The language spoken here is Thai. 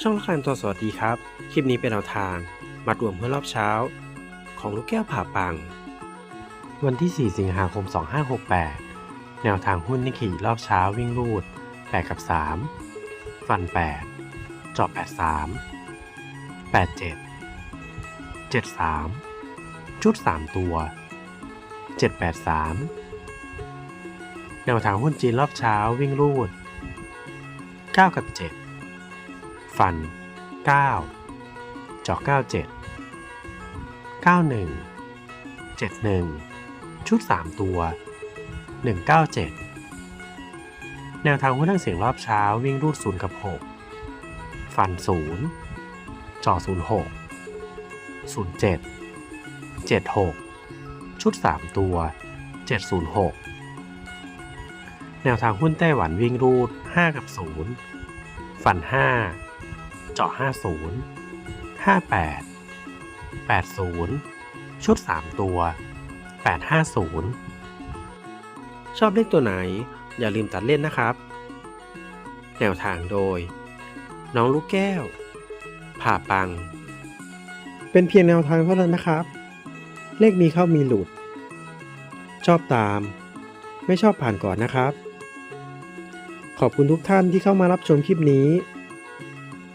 ช่องละคันตัวสวัสดีครับ คลิปนี้เป็นแนวทาง มัดรวมเพื่อรอบเช้า ของลูกแก้วผ่าปัง วันที่ 4 สิงหาคม 2568 แนวทางหุ้นนิกเกรอบเช้าวิ่งรูด 8 กับ 3 ฟัน8เจาะ83 87 73ชุด 3 ตัว 783 แนวทางหุ้นจีนรอบเช้าวิ่งรูด 9 กับ 7 ฟัน 9จาะ97 91 71 ชุด 3 ตัว 197 แนวทางหุ้นทั้งเสียงรอบเช้าวิ่งรูด 0 กับ 6 ฟัน 0จาะ06 07 76 ชุด 3 ตัว 706 แนวทางหุ้นไต้หวันวิ่งรูด 5 กับ 0 ฟัน 5 เจาะ 50 58 80 ชุด 3 ตัว 850 ชอบเลขตัวไหนอย่าลืมตัดเล่นนะครับ แนวทางโดย น้องลูกแก้ว ผ่าปัง เป็นเพียงแนวทางเท่านั้นนะครับ เลขมีเข้ามีหลุด ชอบตาม ไม่ชอบผ่านก่อนนะครับขอบคุณทุกท่านที่เข้ามารับชมคลิปนี้